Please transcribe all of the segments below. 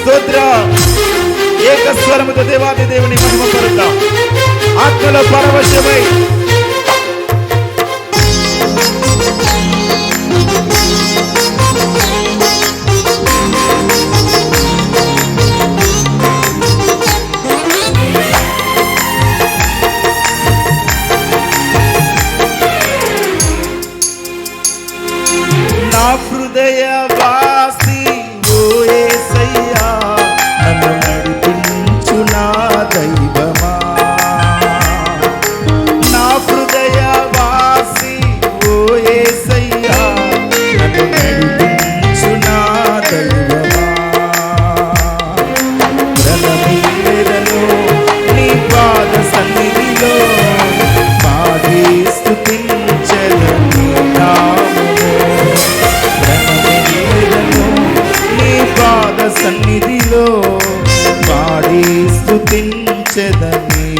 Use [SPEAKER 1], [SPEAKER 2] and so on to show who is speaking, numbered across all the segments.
[SPEAKER 1] స్తోత్ర. ఏక ఏకస్వరముతో దేవాది దేవుని మహిమ పరుద్దాం. ఆత్మల పరవశమై. నా హృదయ వాస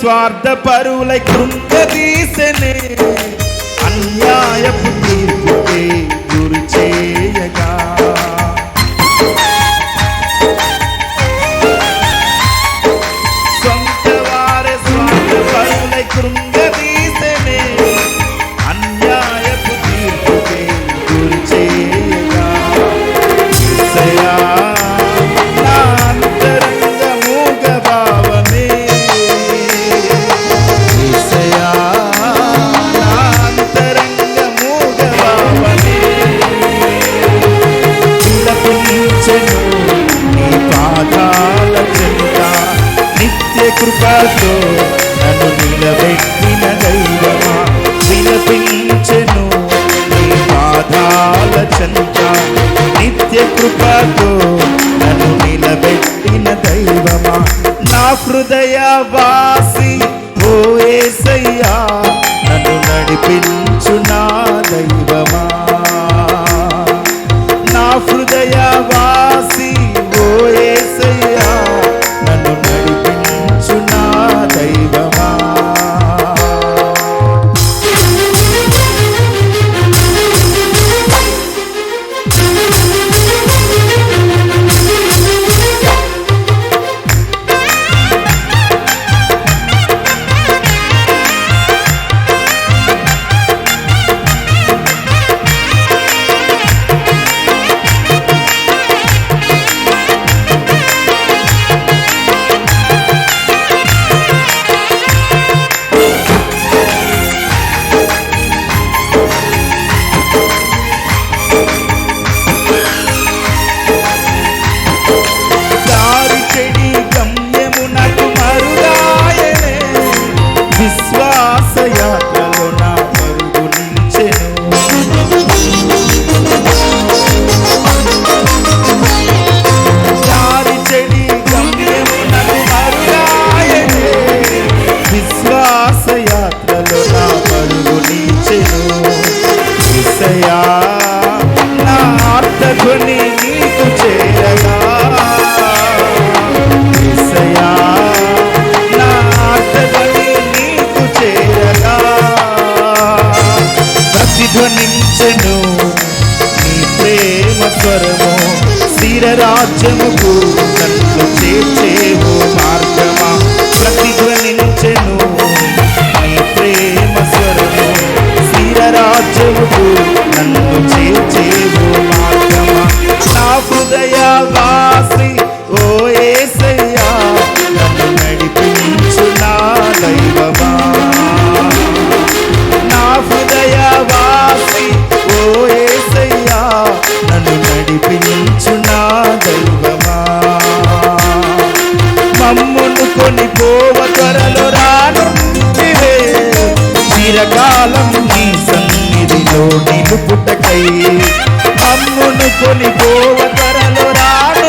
[SPEAKER 1] స్వార్థ పరులై కృంగ తీసనే కృపతో నన్ను నిలబెట్టిన దైవమా? విలపించెను నీ పాదాల చెంత నిత్య కృపతో నన్ను నిలబెట్టిన దైవమా? నా హృదయ వాసి ఓ ఏసయ్యా నన్ను నడిపించు నా దైవమా? temos కొని పోవ త్వరలో రాను. చిరకాలం నీ సన్నిధిలో నిలుపుటకై అమ్మును కొని పోవ త్వరలో రాను.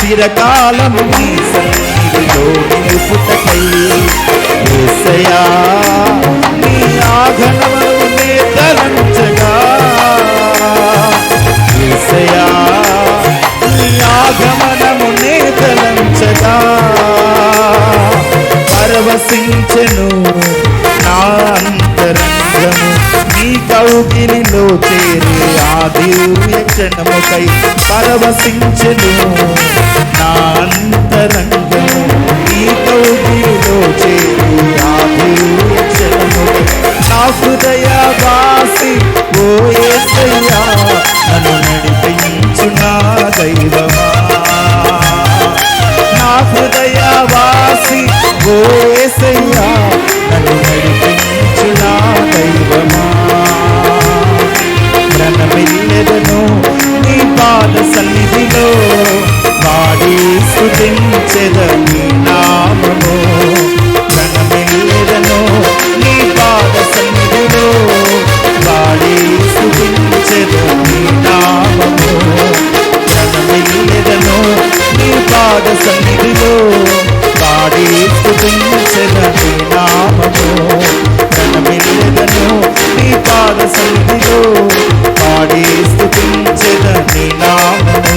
[SPEAKER 1] చిరకాలం నీ సన్నిధిలో నిలుపుటకై ఏసయా నీ ఆఘనమునే తలంచగా వ్యాపించెను నా అంతరంగము నీ కౌగిలిలో చేరి ఆ దివ్య క్షణముకై పరవశించెను. నా అంతరంగము నీ కౌగిలిలో చేరి ఆ దివ్య క్షణముకై నా హృదయ వాసి ఓ ఏసయ్యా స్థుతిలో వాడి స్థుతించరని నామము రణమిల్లెదను నీ పాద సన్నిధిలో వాడి స్థుతించరని నామము